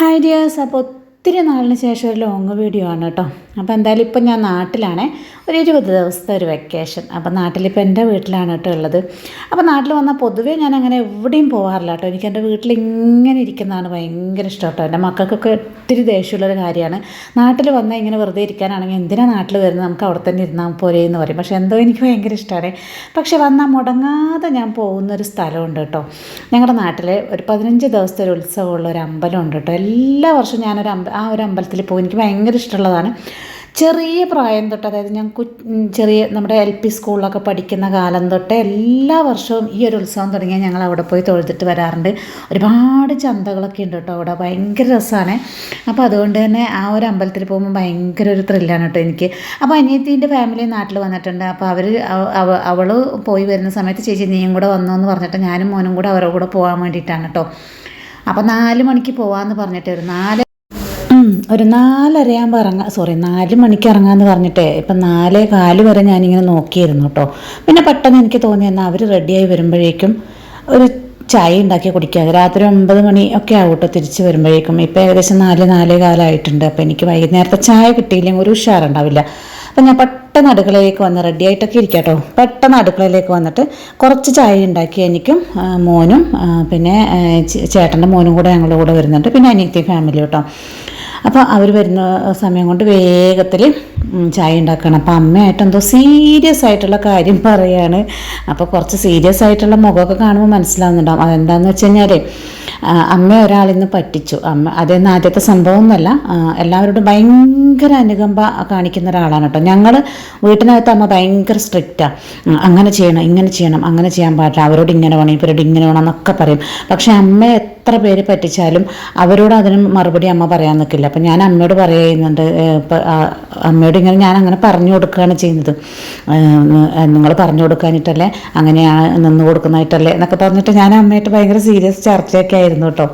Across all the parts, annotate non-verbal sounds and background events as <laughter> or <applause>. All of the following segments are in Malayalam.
ഹായ് ഡിയേഴ്സ് അപ്പോൾ ഒത്തിരി നാളിന് ശേഷം ഒരു ലോങ് വീഡിയോ ആണ് കേട്ടോ. അപ്പോൾ എന്തായാലും ഇപ്പം ഞാൻ നാട്ടിലാണേ. ഒരു ഇരുപത് ദിവസത്തെ ഒരു വെക്കേഷൻ അപ്പോൾ നാട്ടിലിപ്പോൾ എന്റെ വീട്ടിലാണ് കേട്ടോ ഉള്ളത്. അപ്പോൾ നാട്ടിൽ വന്നാൽ പൊതുവേ ഞാൻ അങ്ങനെ എവിടെയും പോകാറില്ല കേട്ടോ. എനിക്ക് എന്റെ വീട്ടിൽ ഇങ്ങനെ ഇരിക്കുന്നതാണ് ഭയങ്കര ഇഷ്ടം കേട്ടോ. എന്റെ മക്കൾക്കൊക്കെ ഒത്തിരി ദേഷ്യമുള്ളൊരു കാര്യമാണ്. നാട്ടിൽ വന്നാൽ ഇങ്ങനെ വെറുതെ ഇരിക്കാനാണെങ്കിൽ എന്തിനാണ് നാട്ടിൽ വരുന്നത്? നമുക്ക് അവിടെ തന്നെ ഇരുന്നാൽ പോരേ എന്ന് പറയും. പക്ഷേ എന്തോ എനിക്ക് ഭയങ്കര ഇഷ്ടമാണ് പക്ഷേ വന്നാൽ മുടങ്ങാതെ ഞാൻ പോകുന്നൊരു സ്ഥലമുണ്ട് കേട്ടോ. ഞങ്ങളുടെ നാട്ടിൽ ഒരു പതിനഞ്ച് ദിവസത്തെ ഒരു ഉത്സവമുള്ള ഒരു അമ്പലമുണ്ട് കേട്ടോ. എല്ലാ വർഷവും ഞാനൊരു അമ്പ ആ ഒരു അമ്പലത്തിൽ പോകും. എനിക്ക് ഭയങ്കര ഇഷ്ടമുള്ളതാണ്. ചെറിയ പ്രായം തൊട്ട് അതായത് ഞാൻ കു ചെറിയ നമ്മുടെ എൽ പി സ്കൂളിലൊക്കെ പഠിക്കുന്ന കാലം തൊട്ട് എല്ലാ വർഷവും ഈ ഒരു ഉത്സവം തുടങ്ങിയാൽ ഞങ്ങൾ അവിടെ പോയി തൊഴുതിട്ട് വരാറുണ്ട്. ഒരുപാട് ചന്തകളൊക്കെ ഉണ്ട് കേട്ടോ അവിടെ. ഭയങ്കര രസമാണ് അപ്പോൾ അതുകൊണ്ട് തന്നെ ആ ഒരു അമ്പലത്തിൽ പോകുമ്പോൾ ഭയങ്കര ഒരു ത്രില്ലാണ് കേട്ടോ എനിക്ക്. അപ്പോൾ അനിയത്തീന്റെ ഫാമിലി നാട്ടിൽ വന്നിട്ടുണ്ട്. അപ്പോൾ അവർ അവൾ പോയി വരുന്ന സമയത്ത് ചേച്ചി നീയും കൂടെ വന്നു എന്ന് പറഞ്ഞിട്ട് ഞാനും മോനും കൂടെ അവരുടെ കൂടെ പോകാൻ വേണ്ടിയിട്ടാണ് കേട്ടോ. അപ്പോൾ നാല് മണിക്ക് പോകാമെന്ന് പറഞ്ഞിട്ട് ഒരു നാല് ഒരു നാലരയാകുമ്പോൾ ഇറങ്ങാം സോറി നാല് മണിക്ക് ഇറങ്ങാമെന്ന് പറഞ്ഞിട്ടേ ഇപ്പം നാലേ കാൽ വരെ ഞാനിങ്ങനെ നോക്കിയിരുന്നു കേട്ടോ പിന്നെ പെട്ടെന്ന് എനിക്ക് തോന്നി എന്നാൽ അവർ റെഡിയായി വരുമ്പോഴേക്കും ഒരു ചായ ഉണ്ടാക്കി കുടിക്കുക രാത്രി ഒമ്പത് മണി ഒക്കെ ആവട്ടോ തിരിച്ചു വരുമ്പോഴേക്കും. ഇപ്പം ഏകദേശം നാല് നാലേ കാലമായിട്ടുണ്ട് അപ്പോൾ എനിക്ക് വൈകുന്നേരത്തെ ചായ കിട്ടിയില്ലെങ്കിൽ ഒരു ഉഷാറുണ്ടാവില്ല. അപ്പം ഞാൻ പെട്ടെന്ന് അടുക്കളയിലേക്ക് വന്ന് റെഡി ആയിട്ടൊക്കെ ഇരിക്കാം കേട്ടോ പെട്ടെന്ന് അടുക്കളയിലേക്ക് വന്നിട്ട് കുറച്ച് ചായ ഉണ്ടാക്കി എനിക്കും മോനും പിന്നെ ചേട്ടന്റെ മോനും കൂടെ ഞങ്ങളുടെ കൂടെ വരുന്നുണ്ട്. പിന്നെ അനിയത്തി ഫാമിലി കേട്ടോ അപ്പോൾ അവർ വരുന്ന സമയം കൊണ്ട് വേഗത്തിൽ ചായ ഉണ്ടാക്കണം. അപ്പോൾ അമ്മയായിട്ട് എന്തോ സീരിയസ് ആയിട്ടുള്ള കാര്യം <laughs> പറയാണ്. അപ്പോൾ കുറച്ച് സീരിയസ് ആയിട്ടുള്ള മുഖമൊക്കെ കാണുമ്പോൾ മനസ്സിലാവുന്നുണ്ടാവും. അതെന്താണെന്ന് വെച്ച് കഴിഞ്ഞാൽ അമ്മ ഒരാളിന്ന് പറ്റിച്ചു. അമ്മ അതൊന്നും ആദ്യത്തെ സംഭവമൊന്നുമല്ല എല്ലാവരോടും ഭയങ്കര അനുകമ്പ കാണിക്കുന്ന ഒരാളാണ് കേട്ടോ. ഞങ്ങൾ വീട്ടിനകത്ത് അമ്മ ഭയങ്കര സ്ട്രിക്റ്റാണ് അങ്ങനെ ചെയ്യണം ഇങ്ങനെ ചെയ്യണം അങ്ങനെ ചെയ്യാൻ പാടില്ല. അവരോട് ഇങ്ങനെ വേണം ഇവരോട് ഇങ്ങനെ വേണം എന്നൊക്കെ പറയും. പക്ഷേ അമ്മ എത്ര പേര് പറ്റിച്ചാലും അവരോട് അതിന് മറുപടി അമ്മ പറയാൻ നിൽക്കില്ല. അപ്പം ഞാൻ അമ്മയോട് പറയുന്നുണ്ട് അമ്മയോട് ഇങ്ങനെ ഞാൻ അങ്ങനെ പറഞ്ഞു കൊടുക്കുകയാണ് ചെയ്യുന്നത്. നിങ്ങൾ പറഞ്ഞു കൊടുക്കാനിട്ടല്ലേ അങ്ങനെയാണ് നിന്ന് കൊടുക്കുന്നതായിട്ടല്ലേ എന്നൊക്കെ പറഞ്ഞിട്ട് ഞാൻ അമ്മയായിട്ട് ഭയങ്കര സീരിയസ് ചർച്ചയൊക്കെ ആയിരുന്നു കേട്ടോ.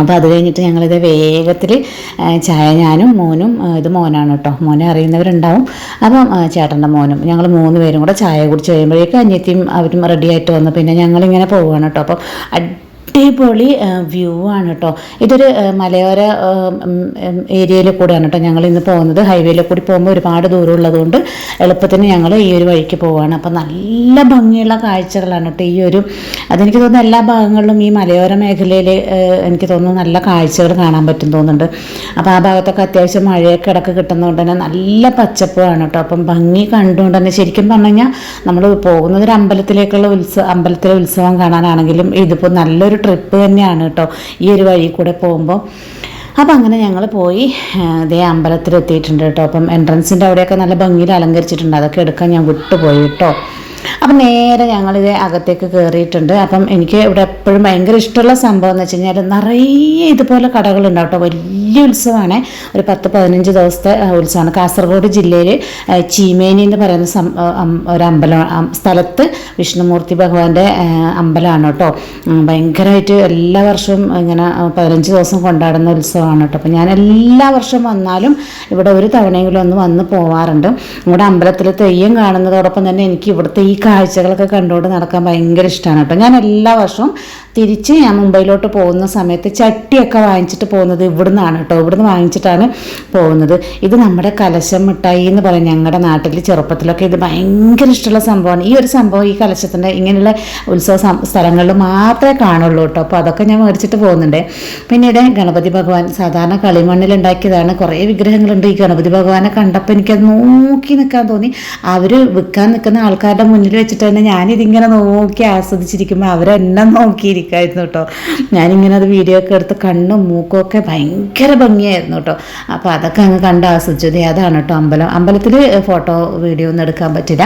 അപ്പോൾ അത് കഴിഞ്ഞിട്ട് ഞങ്ങളിത് വേഗത്തിൽ ചായ ഞാനും മോനും ഇത് മോനാണ് കേട്ടോ. മോനെ അറിയുന്നവരുണ്ടാവും. അപ്പം ചേട്ടന്റെ മോനും ഞങ്ങൾ മൂന്ന് പേരും കൂടെ ചായ കുടിച്ച് കഴിയുമ്പോഴേക്കും അനിയത്തിയും അവരും റെഡി ആയിട്ട് വന്നു. പിന്നെ ഞങ്ങളിങ്ങനെ പോവുകയാണ് കേട്ടോ. അപ്പം അടിപൊളി വ്യൂ ആണ് കേട്ടോ ഇതൊരു മലയോര ഏരിയയിൽ കൂടെയാണ് കേട്ടോ ഞങ്ങൾ ഇന്ന് പോകുന്നത്. ഹൈവേയിൽ കൂടി പോകുമ്പോൾ ഒരുപാട് ദൂരം ഉള്ളതുകൊണ്ട് എളുപ്പത്തിന് ഞങ്ങൾ ഈ ഒരു വഴിക്ക് പോവുകയാണ് അപ്പോൾ നല്ല ഭംഗിയുള്ള കാഴ്ചകളാണ് കേട്ടോ ഈ ഒരു അതെനിക്ക് തോന്നുന്നു എല്ലാ ഭാഗങ്ങളിലും ഈ മലയോര മേഖലയിൽ എനിക്ക് തോന്നുന്നു നല്ല കാഴ്ചകൾ കാണാൻ പറ്റും തോന്നുന്നുണ്ട്. അപ്പോൾ ആ ഭാഗത്തൊക്കെ അത്യാവശ്യം മഴയൊക്കെ ഇടയ്ക്ക് കിട്ടുന്നതുകൊണ്ട് തന്നെ നല്ല പച്ചപ്പാണ് കേട്ടോ അപ്പം ഭംഗി കണ്ടുകൊണ്ട് തന്നെ ശരിക്കും പറഞ്ഞു കഴിഞ്ഞാൽ നമ്മൾ പോകുന്നത് ഒരു അമ്പലത്തിലേക്കുള്ള ഉത്സവം അമ്പലത്തിലെ ഉത്സവം കാണാനാണെങ്കിലും ഇതിപ്പോൾ നല്ലൊരു ട്രിപ്പ് തന്നെയാണ് കേട്ടോ. ഈ ഒരു വഴി കൂടെ പോകുമ്പോൾ അപ്പം അങ്ങനെ ഞങ്ങൾ പോയി ഇതേ അമ്പലത്തിൽ എത്തിയിട്ടുണ്ട് കേട്ടോ. അപ്പം എൻട്രൻസിന്റെ അവിടെയൊക്കെ നല്ല ഭംഗിയിൽ അലങ്കരിച്ചിട്ടുണ്ട്. അതൊക്കെ എടുക്കാൻ ഞാൻ വിട്ടുപോയി കേട്ടോ. അപ്പം നേരെ ഞങ്ങളിത് അകത്തേക്ക് കയറിയിട്ടുണ്ട് അപ്പം എനിക്ക് ഇവിടെ എപ്പോഴും ഭയങ്കര ഇഷ്ടമുള്ള സംഭവം എന്ന് വെച്ച് കഴിഞ്ഞാൽ നിറയെ ഇതുപോലെ കടകളുണ്ടാവും കേട്ടോ വലിയ ഉത്സവമാണ്. ഒരു പത്ത് പതിനഞ്ച് ദിവസത്തെ ഉത്സവമാണ്. കാസർഗോഡ് ജില്ലയിൽ ചീമേനി എന്ന് പറയുന്ന ഒരു അമ്പലം സ്ഥലത്ത് വിഷ്ണുമൂർത്തി ഭഗവാന്റെ അമ്പലമാണ് കേട്ടോ ഭയങ്കരമായിട്ട് എല്ലാ വർഷവും ഇങ്ങനെ പതിനഞ്ച് ദിവസം കൊണ്ടാടുന്ന ഉത്സവമാണ് കേട്ടോ അപ്പം ഞാൻ എല്ലാ വർഷവും വന്നാലും ഇവിടെ ഒരു തവണയെങ്കിലും ഒന്ന് വന്ന് പോവാറുണ്ട്. ഇവിടെ അമ്പലത്തിൽ തെയ്യം കാണുന്നതോടൊപ്പം തന്നെ എനിക്ക് ഇവിടുത്തെ ഈ കാഴ്ചകളൊക്കെ കണ്ടുകൊണ്ട് നടക്കാൻ ഭയങ്കര ഇഷ്ടമാണ് കേട്ടോ. ഞാൻ എല്ലാ വർഷവും തിരിച്ച് ഞാൻ മുംബൈയിലോട്ട് പോകുന്ന സമയത്ത് ചട്ടിയൊക്കെ വാങ്ങിച്ചിട്ട് പോകുന്നത് ഇവിടുന്നാണ് കേട്ടോ. ഇവിടുന്ന് വാങ്ങിച്ചിട്ടാണ് പോകുന്നത്. ഇത് നമ്മുടെ കലശം മിഠായി എന്ന് പറയും ഞങ്ങളുടെ നാട്ടിൽ ചെറുപ്പത്തിലൊക്കെ. ഇത് ഭയങ്കര ഇഷ്ടമുള്ള സംഭവമാണ്. ഈ ഒരു സംഭവം ഈ കലശത്തിന്റെ ഇങ്ങനെയുള്ള ഉത്സവ സ്ഥലങ്ങളിൽ മാത്രമേ കാണുള്ളൂ കേട്ടോ. അപ്പോൾ അതൊക്കെ ഞാൻ മേടിച്ചിട്ട് പോകുന്നുണ്ട്. പിന്നീട് ഗണപതി ഭഗവാൻ സാധാരണ കളിമണ്ണിൽ ഉണ്ടാക്കിയതാണ്. കുറേ വിഗ്രഹങ്ങളുണ്ട്. ഈ ഗണപതി ഭഗവാനെ കണ്ടപ്പോൾ എനിക്കത് നോക്കി നിൽക്കാൻ തോന്നി. അവർ വിൽക്കാൻ നിൽക്കുന്ന ആൾക്കാരുടെ മുന്നിൽ വെച്ചിട്ട് തന്നെ ഞാനിതിങ്ങനെ നോക്കി ആസ്വദിച്ചിരിക്കുമ്പോൾ അവരെന്നെ നോക്കിയിരിക്കായിരുന്നു കേട്ടോ ഞാനിങ്ങനെ അത് വീഡിയോ ഒക്കെ എടുത്ത് കണ്ണും മൂക്കും ഒക്കെ ഭയങ്കര ഭംഗിയായിരുന്നു കേട്ടോ അപ്പോൾ അതൊക്കെ അങ്ങ് കണ്ട് ആസ്വദിച്ചത് അതാണ് കേട്ടോ അമ്പലം? അമ്പലത്തിൽ ഫോട്ടോ വീഡിയോ ഒന്നും എടുക്കാൻ പറ്റില്ല.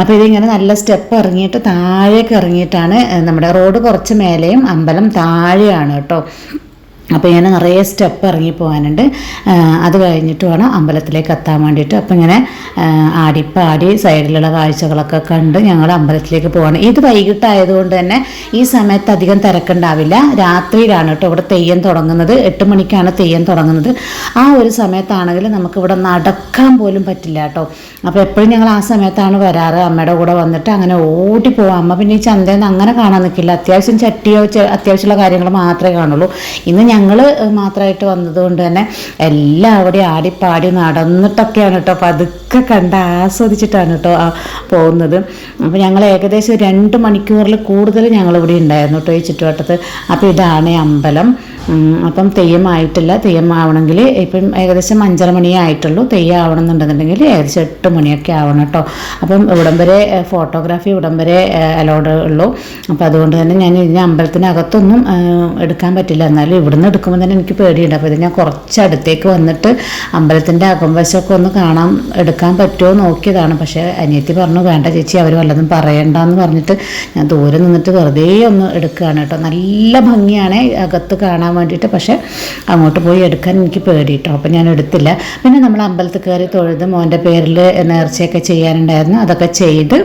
അപ്പോൾ ഇതിങ്ങനെ നല്ല സ്റ്റെപ്പ് ഇറങ്ങിയിട്ട് താഴേക്ക് ഇറങ്ങിയിട്ടാണ് നമ്മുടെ റോഡ് കുറച്ച് മേലെയും അമ്പലം താഴെയാണ് കേട്ടോ അപ്പോൾ ഇങ്ങനെ നിറയെ സ്റ്റെപ്പ് ഇറങ്ങി പോകാനുണ്ട്. അത് കഴിഞ്ഞിട്ട് വേണം അമ്പലത്തിലേക്ക് എത്താൻ വേണ്ടിയിട്ട്. അപ്പോൾ ഇങ്ങനെ ആടിപ്പാടി സൈഡിലുള്ള കാഴ്ചകളൊക്കെ കണ്ട് ഞങ്ങൾ അമ്പലത്തിലേക്ക് പോവാണ്. ഇത് വൈകിട്ടായതുകൊണ്ട് തന്നെ ഈ സമയത്ത് അധികം തിരക്കുണ്ടാവില്ല. രാത്രിയിലാണ് കേട്ടോ ഇവിടെ തെയ്യം തുടങ്ങുന്നത്. എട്ട് മണിക്കാണ് തെയ്യം തുടങ്ങുന്നത്. ആ ഒരു സമയത്താണെങ്കിൽ നമുക്കിവിടെ നടക്കാൻ പോലും പറ്റില്ല കേട്ടോ. അപ്പോൾ എപ്പോഴും ഞങ്ങൾ ആ സമയത്താണ് വരാറ്. അമ്മയുടെ കൂടെ വന്നിട്ട് അങ്ങനെ ഓടി പോവാം. അമ്മ പിന്നെ ഈ ചന്തയിൽ നിന്ന് അങ്ങനെ കാണാൻ നിൽക്കില്ല. അത്യാവശ്യം ചട്ടിയോ അത്യാവശ്യമുള്ള കാര്യങ്ങൾ മാത്രമേ കാണുള്ളൂ. ഇന്ന് ഞങ്ങൾ മാത്രമായിട്ട് വന്നതുകൊണ്ട് തന്നെ എല്ലാവരുടെയും ആടിപ്പാടി നടന്നിട്ടൊക്കെയാണ് കേട്ടോ പതുക്കെ കണ്ട് ആസ്വദിച്ചിട്ടാണ് കേട്ടോ പോകുന്നത്. അപ്പോൾ ഞങ്ങൾ ഏകദേശം രണ്ട് മണിക്കൂറിൽ കൂടുതൽ ഞങ്ങളിവിടെ ഉണ്ടായിരുന്നു കേട്ടോ ഈ ചുറ്റുവട്ടത്ത്. അപ്പോൾ ഇതാണ് അമ്പലം. അപ്പം തെയ്യമായിട്ടില്ല. തെയ്യം ആവണമെങ്കിൽ ഇപ്പം ഏകദേശം അഞ്ചര മണിയേ ആയിട്ടുള്ളൂ. തെയ്യം ആവണമെന്നുണ്ടെന്നുണ്ടെങ്കിൽ ഏകദേശം എട്ട് മണിയൊക്കെ ആവണം കേട്ടോ. അപ്പം ഇവിടം വരെ ഫോട്ടോഗ്രാഫി ഇവിടം വരെ അലോഡ് ഉള്ളൂ. അപ്പോൾ അതുകൊണ്ട് തന്നെ ഞാൻ ഇതിന് അമ്പലത്തിനകത്തൊന്നും എടുക്കാൻ പറ്റില്ല. എന്നാലും ഇവിടുന്ന് എടുക്കുമ്പോൾ തന്നെ എനിക്ക് പേടിയുണ്ട്. അപ്പോൾ ഇത് ഞാൻ കുറച്ച് അടുത്തേക്ക് വന്നിട്ട് അമ്പലത്തിന്റെ അകംവശമൊക്കെ ഒന്ന് കാണാൻ എടുക്കാൻ പറ്റുമോ നോക്കിയതാണ്. പക്ഷേ അനിയത്തി പറഞ്ഞു വേണ്ട ചേച്ചി അവർ വല്ലതും പറയണ്ടെന്ന് പറഞ്ഞിട്ട് ഞാൻ ദൂരെ നിന്നിട്ട് വെറുതെ ഒന്ന് എടുക്കുകയാണ് കേട്ടോ. നല്ല ഭംഗിയാണ് അകത്ത് കാണാൻ വേണ്ടിയിട്ട് പക്ഷേ അങ്ങോട്ട് പോയി എടുക്കാൻ എനിക്ക് പേടിയിട്ടോ. അപ്പം അപ്പോൾ ഞാൻ എടുത്തില്ല. പിന്നെ നമ്മൾ അമ്പലത്തിൽ കയറി തൊഴുത് മോന്റെ പേരിൽ നേർച്ചയൊക്കെ ചെയ്യാനുണ്ടായിരുന്നു. അതൊക്കെ ചെയ്ത്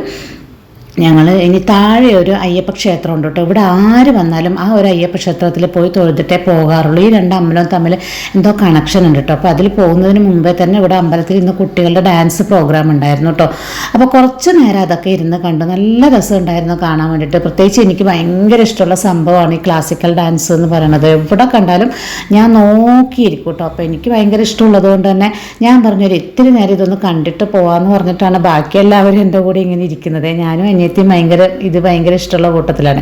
ഞങ്ങൾ ഇനി താഴെ ഒരു അയ്യപ്പ ക്ഷേത്രം ഉണ്ട് കേട്ടോ. ഇവിടെ ആര് വന്നാലും ആ ഒരു അയ്യപ്പ ക്ഷേത്രത്തിൽ പോയി തൊഴുതിട്ടേ പോകാറുള്ളൂ. ഈ രണ്ട് അമ്പലവും തമ്മിൽ എന്തോ കണക്ഷൻ ഉണ്ട് കേട്ടോ. അപ്പോൾ അതിൽ പോകുന്നതിന് മുമ്പേ തന്നെ ഇവിടെ അമ്പലത്തിൽ ഇന്ന് കുട്ടികളുടെ ഡാൻസ് പ്രോഗ്രാം ഉണ്ടായിരുന്നു കേട്ടോ. അപ്പോൾ കുറച്ച് നേരം അതൊക്കെ ഇരുന്ന് കണ്ടു നല്ല രസമുണ്ടായിരുന്നു കാണാൻ വേണ്ടിയിട്ട്. പ്രത്യേകിച്ച് എനിക്ക് ഭയങ്കര ഇഷ്ടമുള്ള സംഭവമാണ് ഈ ക്ലാസിക്കൽ ഡാൻസ് എന്ന് പറയുന്നത് എവിടെ കണ്ടാലും ഞാൻ നോക്കിയിരിക്കും കേട്ടോ. അപ്പോൾ എനിക്ക് ഭയങ്കര ഇഷ്ടമുള്ളത് കൊണ്ട് തന്നെ ഞാൻ പറഞ്ഞൊരു ഇത്തിരി നേരം ഇതൊന്ന് കണ്ടിട്ട് പോകാമെന്ന് പറഞ്ഞിട്ടാണ് ബാക്കി എല്ലാവരും എന്റെ കൂടെ ഇങ്ങനെ ഇരിക്കുന്നത്. ഞാനും അനിയത്തിയും ഭയങ്കര ഇത് ഭയങ്കര ഇഷ്ടമുള്ള കൂട്ടത്തിലാണ്.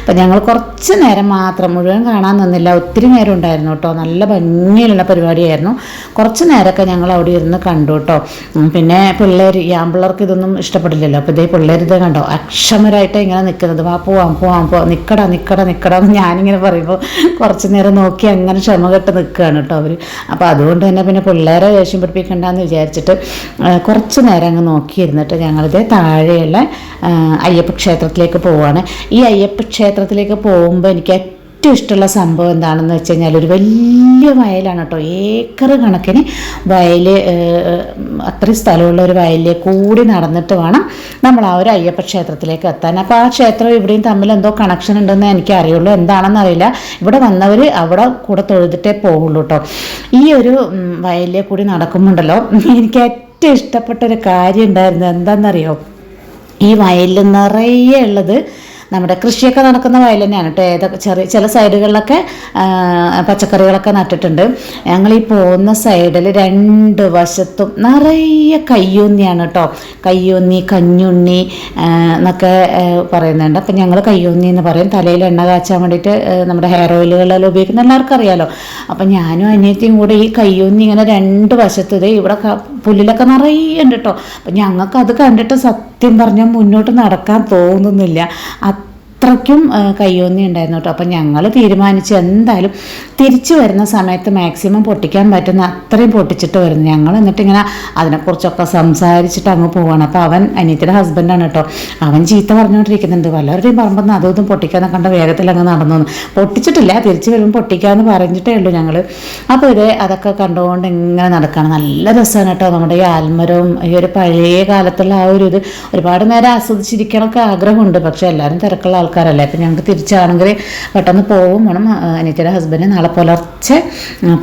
അപ്പം ഞങ്ങൾ കുറച്ച് നേരം മാത്രം മുഴുവൻ കാണാൻ നിന്നില്ല ഒത്തിരി നേരം ഉണ്ടായിരുന്നു കേട്ടോ. നല്ല ഭംഗിയിലുള്ള പരിപാടിയായിരുന്നു. കുറച്ച് നേരമൊക്കെ ഞങ്ങൾ അവിടെ ഇരുന്ന് കണ്ടു കേട്ടോ. പിന്നെ പിള്ളേർ ഈ ആമ്പിള്ളേർക്ക് ഇതൊന്നും ഇഷ്ടപ്പെടില്ലല്ലോ. അപ്പോൾ ഇതേ പിള്ളേർ ഇത് കണ്ടോ അക്ഷമരായിട്ട് ഇങ്ങനെ നിൽക്കുന്നത് വാ പോവാം പോവാം പോ നിക്കടാ നിക്കടാ നിക്കടാ എന്ന് ഞാനിങ്ങനെ പറയുമ്പോൾ കുറച്ച് നേരം നോക്കി അങ്ങനെ ക്ഷമ കെട്ട് നിൽക്കുകയാണ് കേട്ടോ അവർ അപ്പോൾ അതുകൊണ്ട് തന്നെ പിന്നെ പിള്ളേരെ ദേഷ്യം പിടിപ്പിക്കണ്ടെന്ന് വിചാരിച്ചിട്ട് കുറച്ച് നേരം അങ്ങ് നോക്കിയിരുന്നിട്ട് ഞങ്ങളിതേ താഴെയുള്ള അയ്യപ്പ ക്ഷേത്രത്തിലേക്ക് പോവുകയാണ് ഈ അയ്യപ്പ ക്ഷേത്രത്തിലേക്ക് പോകുമ്പോൾ എനിക്ക് ഏറ്റവും ഇഷ്ടമുള്ള സംഭവം എന്താണെന്ന് വെച്ച് കഴിഞ്ഞാൽ ഒരു വലിയ വയലാണ് കേട്ടോ. ഏക്കർ കണക്കിന് വയൽ അത്രയും സ്ഥലമുള്ള ഒരു വയലിൽ കൂടി നടന്നിട്ട് വേണം നമ്മൾ ആ ഒരു അയ്യപ്പ ക്ഷേത്രത്തിലേക്ക് എത്താൻ. അപ്പോൾ ആ ക്ഷേത്രം ഇവിടെയും തമ്മിൽ എന്തോ കണക്ഷൻ ഉണ്ടെന്ന് എനിക്ക് അറിയുള്ളൂ എന്താണെന്ന് അറിയില്ല ഇവിടെ വന്നവർ അവിടെ കൂടെ തൊഴുതിട്ടേ പോകുള്ളൂ കേട്ടോ. ഈ ഒരു വയലിൽ കൂടി നടക്കുമ്പോണ്ടല്ലോ എനിക്ക് ഏറ്റവും ഇഷ്ടപ്പെട്ട ഒരു കാര്യം ഉണ്ടായിരുന്നു എന്താണെന്നറിയോ ഈ വയലിൽ നിറയെ ഉള്ളത് നമ്മുടെ കൃഷിയൊക്കെ നടക്കുന്ന വയൽ തന്നെയാണ് കേട്ടോ. ഏതൊക്കെ ചെറിയ ചില സൈഡുകളിലൊക്കെ പച്ചക്കറികളൊക്കെ നട്ടിട്ടുണ്ട്. ഞങ്ങൾ ഈ പോകുന്ന സൈഡിൽ രണ്ട് വശത്തും നിറയെ കയ്യൂന്നിയാണ് കേട്ടോ. കയ്യൂന്നി കഞ്ഞുണ്ണി എന്നൊക്കെ പറയുന്നുണ്ട്. അപ്പം ഞങ്ങൾ കയ്യൂന്നി എന്ന് പറയും. തലയിൽ എണ്ണ കാച്ചാൻ വേണ്ടിയിട്ട് നമ്മുടെ ഹെയർ ഓയിലുകളെല്ലാം ഉപയോഗിക്കുന്ന എല്ലാവർക്കും അറിയാലോ. അപ്പം ഞാനും അനിയത്തിയും കൂടെ ഈ കയ്യൂന്നി ഇങ്ങനെ രണ്ട് വശത്ത് ഇവിടെ പുല്ലിലൊക്കെ നിറയെ ഉണ്ട് കേട്ടോ അപ്പം ഞങ്ങൾക്ക് അത് കണ്ടിട്ട് സത്യം പറഞ്ഞാൽ മുന്നോട്ട് നടക്കാൻ തോന്നുന്നില്ല. അത്രയ്ക്കും കയ്യോന്നി ഉണ്ടായിരുന്നു കേട്ടോ അപ്പം ഞങ്ങൾ തീരുമാനിച്ച് എന്തായാലും തിരിച്ചു വരുന്ന സമയത്ത് മാക്സിമം പൊട്ടിക്കാൻ പറ്റുന്ന അത്രയും പൊട്ടിച്ചിട്ട് വരുന്നു. ഞങ്ങൾ എന്നിട്ട് ഇങ്ങനെ അതിനെക്കുറിച്ചൊക്കെ സംസാരിച്ചിട്ട് അങ്ങ് പോവാണ്. അപ്പോൾ അവൻ അനിയത്തിയുടെ ഹസ്ബൻഡാണ് കേട്ടോ അവൻ ചീത്ത പറഞ്ഞുകൊണ്ടിരിക്കുന്നുണ്ട് വല്ലവരുടെയും പറമ്പെന്ന് ഇതും പൊട്ടിക്കാന്ന് കണ്ട വേഗത്തിൽ അങ്ങ് നടന്നു. പൊട്ടിച്ചിട്ടില്ല. തിരിച്ചു വരുമ്പോൾ പൊട്ടിക്കാന്ന് പറഞ്ഞിട്ടേ ഉള്ളൂ ഞങ്ങൾ അപ്പോൾ ഇത് അതൊക്കെ കണ്ടുകൊണ്ട് ഇങ്ങനെ നടക്കുകയാണ് നല്ല രസമാണ് കേട്ടോ നമ്മുടെ ഈ ആൽമരവും ഈ ഒരു പഴയ കാലത്തുള്ള ആ ഒരു ഇത് ഒരുപാട് നേരം ആസ്വദിച്ചിരിക്കണമൊക്കെ ആഗ്രഹമുണ്ട്. പക്ഷേ എല്ലാവരും തിരക്കുള്ള ആൾക്കാരല്ലേ? അപ്പം ഞങ്ങൾക്ക് തിരിച്ചാണെങ്കിൽ പെട്ടെന്ന് പോകും വേണം അനിയത്തിയുടെ ഹസ്ബൻഡ് നാളെ പുലർച്ചെ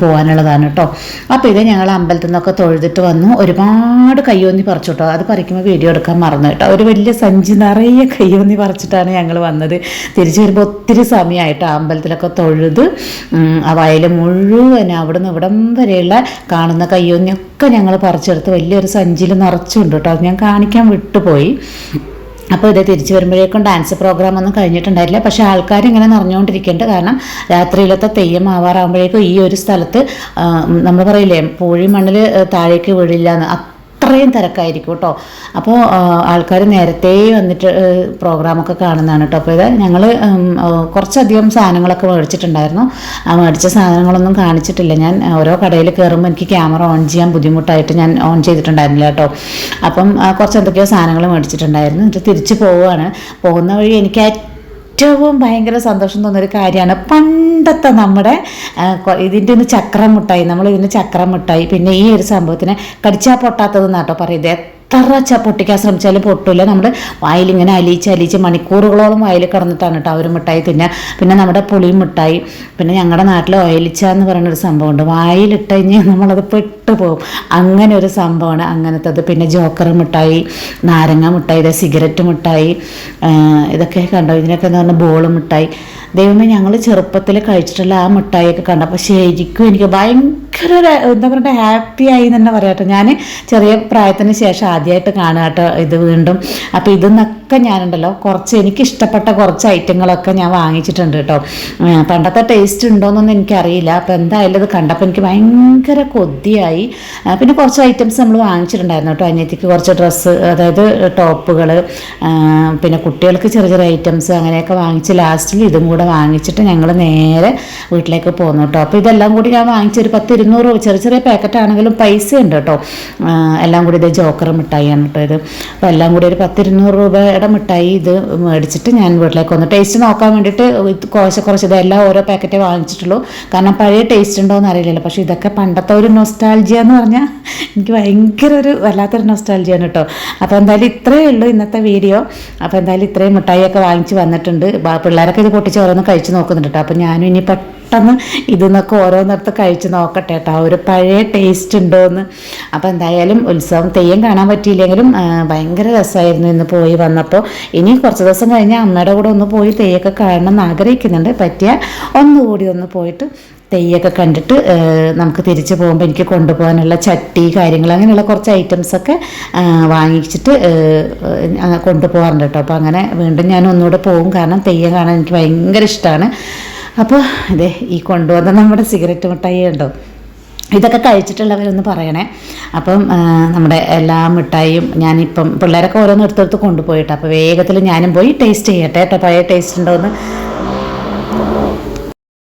പോകാനുള്ളതാണ് കേട്ടോ അപ്പോൾ ഇത് ഞങ്ങൾ അമ്പലത്തിൽ നിന്നൊക്കെ തൊഴുതിട്ട് വന്നു. ഒരുപാട് കയ്യോന്നി പറിച്ചു കേട്ടോ അത് പറിക്കുമ്പോൾ വീഡിയോ എടുക്കാൻ മറന്നു കേട്ടോ ഒരു വലിയ സഞ്ചി നിറയെ കയ്യോന്നി പറിച്ചിട്ടാണ് ഞങ്ങൾ വന്നത്. തിരിച്ചു വരുമ്പോൾ ഒത്തിരി സമയമായിട്ട് അമ്പലത്തിലൊക്കെ തൊഴുത് ആ വയൽ മുഴുവൻ അവിടുന്ന് ഇവിടം വരെയുള്ള കാണുന്ന കയ്യോന്നിയൊക്കെ ഞങ്ങൾ പറിച്ചെടുത്ത് വലിയൊരു സഞ്ചിയിൽ നിറച്ചുണ്ട് കേട്ടോ അത് ഞാൻ കാണിക്കാൻ വിട്ടുപോയി. അപ്പോൾ ഇത് തിരിച്ചു വരുമ്പോഴേക്കും ഡാൻസ് പ്രോഗ്രാം ഒന്നും കഴിഞ്ഞിട്ടുണ്ടായില്ല പക്ഷേ ആൾക്കാർ ഇങ്ങനെ നിറഞ്ഞുകൊണ്ടിരിക്കേണ്ട കാരണം രാത്രിയിലത്തെ തെയ്യം ആവാറാകുമ്പോഴേക്കും ഈ ഒരു സ്ഥലത്ത് നമ്മൾ പറയില്ലേ പൂഴി മണ്ണിൽ താഴേക്ക് വീഴില്ല എന്ന്. അത്രയും തിരക്കായിരിക്കും കേട്ടോ അപ്പോൾ ആൾക്കാർ നേരത്തെ വന്നിട്ട് പ്രോഗ്രാമൊക്കെ കാണുന്നതാണ് കേട്ടോ അപ്പോൾ ഇത് ഞങ്ങൾ കുറച്ചധികം സാധനങ്ങളൊക്കെ മേടിച്ചിട്ടുണ്ടായിരുന്നു. ആ മേടിച്ച സാധനങ്ങളൊന്നും കാണിച്ചിട്ടില്ല. ഞാൻ ഓരോ കടയിൽ കയറുമ്പോൾ എനിക്ക് ക്യാമറ ഓൺ ചെയ്യാൻ ബുദ്ധിമുട്ടായിട്ട് ഞാൻ ഓൺ ചെയ്തിട്ടുണ്ടായിരുന്നില്ല കേട്ടോ അപ്പം കുറച്ച് എന്തൊക്കെയോ സാധനങ്ങൾ മേടിച്ചിട്ടുണ്ടായിരുന്നു. എന്നിട്ട് തിരിച്ചു പോവുകയാണ്. പോകുന്ന വഴി എനിക്ക് ഏറ്റവും ഭയങ്കര സന്തോഷം തോന്നുന്നൊരു കാര്യമാണ്. പണ്ടത്തെ നമ്മുടെ ഇതിന്റെ ഒന്ന് ചക്രം മുട്ടായി നമ്മൾ ഇതിന് ചക്രം മുട്ടായി പിന്നെ ഈ ഒരു സംഭവത്തിന് കടിച്ചാൽ പൊട്ടാത്തത് എന്നാട്ടോ പറയുന്നത്. എത്ര ച പൊട്ടിക്കാൻ ശ്രമിച്ചാലും പൊട്ടില്ല നമ്മൾ വായിലിങ്ങനെ അലിയിച്ച് അലിയിച്ച് മണിക്കൂറുകളോളം വായിൽ കിടന്നിട്ടാണ് കേട്ടോ അവർ മിഠായി തിന്നുക പിന്നെ നമ്മുടെ പുളിയും മിഠായി പിന്നെ ഞങ്ങളുടെ നാട്ടിൽ ഓയിലിച്ച എന്ന് പറയുന്നൊരു സംഭവമുണ്ട്. വായിലിട്ട് കഴിഞ്ഞാൽ നമ്മളത് പെട്ട് പോകും. അങ്ങനെ ഒരു സംഭവമാണ് അങ്ങനത്തത്. പിന്നെ ജോക്കർ മിഠായി നാരങ്ങ മിഠായി ഇതേ സിഗരറ്റ് മിഠായി ഇതൊക്കെ കണ്ടോ? ഇതിനൊക്കെ എന്ന് പറഞ്ഞാൽ ബോൾ മിഠായി. ദൈവമേ ഞങ്ങൾ ചെറുപ്പത്തിൽ കഴിച്ചിട്ടുള്ള ആ മിഠായിയൊക്കെ കണ്ടപ്പോൾ ശരിക്കും എനിക്ക് ഭയങ്കര ഒരു എന്താ പറയുക ഹാപ്പി ആയി തന്നെ പറയാട്ടോ ഞാൻ ചെറിയ പ്രായത്തിന് ശേഷം ആദ്യമായിട്ട് കാണുക കേട്ടോ ഇത് വീണ്ടും. അപ്പോൾ ഇതിന്നൊക്കെ ഞാനുണ്ടല്ലോ. കുറച്ച് എനിക്ക് ഇഷ്ടപ്പെട്ട കുറച്ച് ഐറ്റങ്ങളൊക്കെ ഞാൻ വാങ്ങിച്ചിട്ടുണ്ട് കേട്ടോ. പണ്ടത്തെ ടേസ്റ്റ് ഉണ്ടോയെന്നൊന്നും എനിക്കറിയില്ല. അപ്പോൾ എന്തായാലും അത് കണ്ടപ്പോൾ എനിക്ക് ഭയങ്കര കൊതിയായി. പിന്നെ കുറച്ച് ഐറ്റംസ് നമ്മൾ വാങ്ങിച്ചിട്ടുണ്ടായിരുന്നു കേട്ടോ. അനിയത്തിക്ക് കുറച്ച് ഡ്രസ്സ് അതായത് ടോപ്പുകൾ പിന്നെ കുട്ടികൾക്ക് ചെറിയ ചെറിയ ഐറ്റംസ് അങ്ങനെയൊക്കെ വാങ്ങിച്ച് ലാസ്റ്റിൽ ഇതും കൂടെ വാങ്ങിച്ചിട്ട് ഞങ്ങൾ നേരെ വീട്ടിലേക്ക് പോന്നു കേട്ടോ. അപ്പോൾ ഇതെല്ലാം കൂടി ഞാൻ വാങ്ങിച്ച ഒരു പത്ത് ഇരുന്നൂറ് രൂപ ചെറിയ ചെറിയ പാക്കറ്റ് ആണെങ്കിലും പൈസ ഉണ്ട് കേട്ടോ എല്ലാം കൂടി ഇത് ജോക്കർ മിഠായിയാണ് കേട്ടോ ഇത്. അപ്പോൾ എല്ലാം കൂടി ഒരു പത്ത് ഇരുന്നൂറ് രൂപയുടെ മിഠായി ഇത് മേടിച്ചിട്ട് ഞാൻ വീട്ടിലേക്ക് വന്നു. ടേസ്റ്റ് നോക്കാൻ വേണ്ടിയിട്ട് കുറച്ച് കുറച്ച് ഇതെല്ലാം ഓരോ പാക്കറ്റേ വാങ്ങിച്ചിട്ടുള്ളൂ. കാരണം പഴയ ടേസ്റ്റ് ഉണ്ടോ എന്ന് അറിയില്ലല്ലോ. പക്ഷേ ഇതൊക്കെ പണ്ടത്തെ ഒരു നൊസ്റ്റാൾജിയ എന്ന് പറഞ്ഞാൽ എനിക്ക് ഭയങ്കര ഒരു വല്ലാത്തൊരു നൊസ്റ്റാൾജിയാണ് കേട്ടോ. അപ്പോൾ എന്തായാലും ഇത്രയേ ഉള്ളൂ ഇന്നത്തെ വീഡിയോ അപ്പോൾ എന്തായാലും ഇത്രയും മിഠായിയൊക്കെ വാങ്ങിച്ച് വന്നിട്ടുണ്ട്. പിള്ളേരൊക്കെ ഇത് പൊട്ടിച്ച് ഓരോന്ന് കഴിച്ച് നോക്കുന്നുണ്ട് കേട്ടോ. അപ്പോൾ ഞാനും ഇനി പെട്ടെന്ന് ഇതിന്നൊക്കെ ഓരോന്നിടത്ത് കഴിച്ച് നോക്കട്ടെ കേട്ടോ ഒരു പഴയ ടേസ്റ്റ് ഉണ്ടോ എന്ന് അപ്പോൾ എന്തായാലും ഉത്സവം തെയ്യം കാണാൻ പറ്റിയില്ലെങ്കിലും ഭയങ്കര രസമായിരുന്നു ഇന്ന് പോയി വന്നപ്പോൾ ഇനി കുറച്ച് ദിവസം കഴിഞ്ഞ് അമ്മയുടെ കൂടെ ഒന്ന് പോയി തെയ്യൊക്കെ കാണണം എന്ന് ആഗ്രഹിക്കുന്നുണ്ട്. പറ്റിയ ഒന്നുകൂടി ഒന്ന് പോയിട്ട് തെയ്യൊക്കെ കണ്ടിട്ട് നമുക്ക് തിരിച്ചു പോകുമ്പോൾ എനിക്ക് കൊണ്ടുപോകാനുള്ള ചട്ടി കാര്യങ്ങൾ അങ്ങനെയുള്ള കുറച്ച് ഐറ്റംസൊക്കെ വാങ്ങിച്ചിട്ട് കൊണ്ടുപോകാറുണ്ട് കേട്ടോ അപ്പോൾ അങ്ങനെ വീണ്ടും ഞാൻ ഒന്നുകൂടെ പോകും. കാരണം തെയ്യം കാണാൻ എനിക്ക് ഭയങ്കര ഇഷ്ടമാണ് അപ്പോൾ അതെ ഈ കൊണ്ടുവന്ന നമ്മുടെ സിഗരറ്റ് മിഠായി ഉണ്ടോ ഇതൊക്കെ കഴിച്ചിട്ടുള്ളവരൊന്ന് പറയണേ. അപ്പം നമ്മുടെ എല്ലാ മിഠായിയും ഞാനിപ്പം പിള്ളേരൊക്കെ ഓരോന്ന് എടുത്തെടുത്ത് കൊണ്ടുപോയിട്ട്. അപ്പോൾ വേഗത്തിൽ ഞാനും പോയി ടേസ്റ്റ് ചെയ്യട്ടെ കേട്ടോ പഴയ ടേസ്റ്റ് ഉണ്ടോയെന്ന്